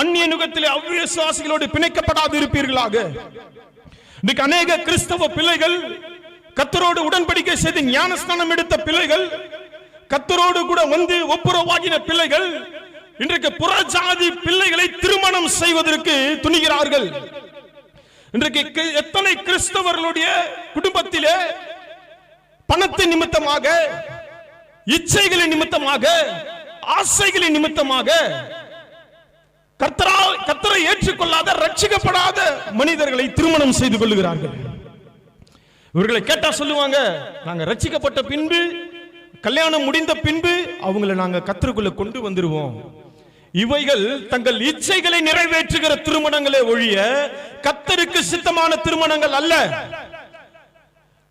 அந்நிய நுகத்திலே அவ்விசுவாசிகளோடு பிணைக்கப்படாது இருப்பீர்களாக இன்னைக்கு அநேக கிறிஸ்தவ பிள்ளைகள் கத்தரோடு உடன்படிக்கை செய்து ஞானஸ்தானம் எடுத்த பிள்ளைகள் கத்தரோடு கூட வந்து ஒப்புரவாகின பிள்ளைகள் இன்றைக்கு புறஜாதி பிள்ளைகளை திருமணம் செய்வதற்கு துணிகிறார்கள். இன்றைக்கு எத்தனை கிறிஸ்தவர்களுடைய குடும்பத்திலே பணத்தின் நிமித்தமாக இச்சைகளின் நிமித்தமாக ஆசைகளின் நிமித்தமாக கர்த்தரால் கர்த்தரை ஏற்றுக்கொள்ளாத ரட்சிக்கப்படாத மனிதர்களை திருமணம் செய்து கொள்ளுகிறார்கள். இவர்களை கேட்டா சொல்லுவாங்க நாங்க ரட்சிக்கப்பட்ட பின்பு கல்யாணம் முடிந்த பின்பு அவங்களை நாங்க கத்தருக்குள்ள கொண்டு வந்துருவோம். இவைகள் தங்கள் இச்சைகளை நிறைவேற்றுகிற திருமணங்களே ஒழிய கத்தருக்கு சித்தமான திருமணங்கள் அல்ல.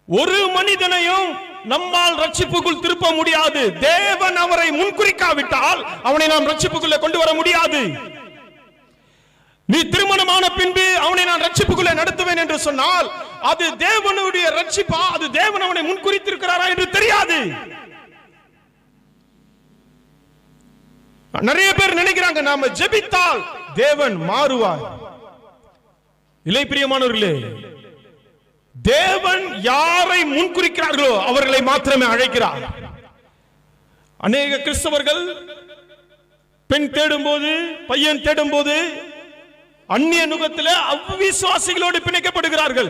ஒரு மனிதனையும் நம்மால் ரட்சிப்புக்குள் திருப்ப முடியாது. தேவன் அவரை முன்குறிக்காவிட்டால் அவனை நாம் ரட்சிப்புக்குள்ள கொண்டு வர முடியாது. நீ திருமணமான பின்பு அவனை நான் ரட்சிப்புக்குள்ளே நடத்துவேன் என்று சொன்னால் அது தேவனுடைய ரட்சிப்பா? அது தேவன் அவனை முன்குறித்திருக்கிறாரா என்று தெரியாது. நிறைய பேர் நினைக்கிறாங்க நாம ஜெபித்தால் தேவன் மாறுவார். இல்லை பிரியமானவர்களே தேவன் யாரை முன்குறிக்கிறார்களோ அவர்களை மாத்திரமே அழைக்கிறார். அநேக கிறிஸ்தவர்கள் பெண் தேடும்போது பையன் தேடும்போது அந்நிய நுகத்தில் அவ்விசுவாசிகளோடு பிணைக்கப்படுகிறார்கள்.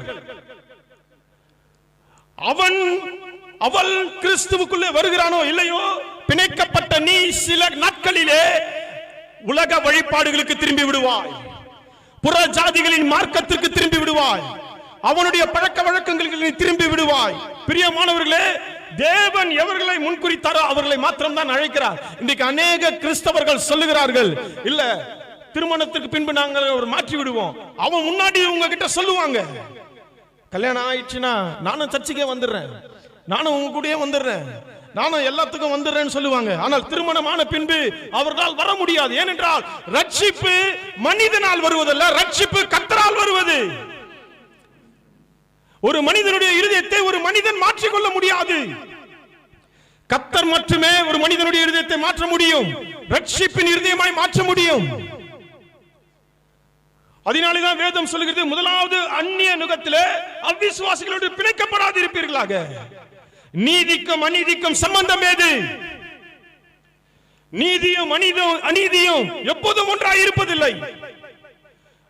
அவன் அவள் கிறிஸ்துவுக்குள்ளே வருகிறானோ இல்லையோ பிணைக்கப்பட்ட நீ சில நாட்களிலே உலக வழிபாடுகளுக்கு திரும்பி விடுவாய். புற ஜாதிகளின் மார்க்கத்திற்கு திரும்பி விடுவாய். அவனுடைய பழக்க வழக்கங்களுக்கு நீ திரும்பி விடுவாய். பிரியமானவர்களே தேவன் எவர்களை முன்குறித்தாரோ அவர்களை மாத்திரம் தான் அழைக்கிறார். இன்றைக்கு அநேக கிறிஸ்தவர்கள் சொல்லுகிறார்கள் இல்ல திருமணத்துக்கு பின்பு நாங்கள் ஒரு மாற்றி விடுவோம். அவன் முன்னாடி உங்ககிட்ட சொல்லுவாங்க. கல்யாணம் ஆயிடுச்சுன்னா நானும் சர்ச்சுக்கே வந்துடுறேன். நானும் உங்க கூடயே வந்துடுறேன். நானும் எல்லாத்துக்கும் வந்துடுறேன்னு சொல்லுவாங்க. ஆனால் திருமணமான பின்பு அவர்களால் வர முடியாது. ஏனென்றால் ரட்சிப்பு மனிதனால் வருவதல்ல ரட்சிப்பு கத்தரால் வருவது. ஒரு மனிதனுடைய இருதயத்தை ஒரு மனிதன் மாற்றிக்கொள்ள முடியாது. கத்தர் மட்டுமே ஒரு மனிதனுடைய இருதயத்தை மாற்ற முடியும். ரட்சிப்பின் இருதயமாய் மாற்ற முடியும். அதனாலேதான் வேதம் சொல்லுகிறது முதலாவது அந்நிய நுகத்திலே அவ்விசுவாசிகளோடு பிணைக்கப்படாது இருப்பீர்களாக நீதிக்கும் அநீதிக்கும் சம்பந்தம் ஏது? நீதியும் அநீதியும் எப்போதும் ஒன்றாய் இருப்பதில்லை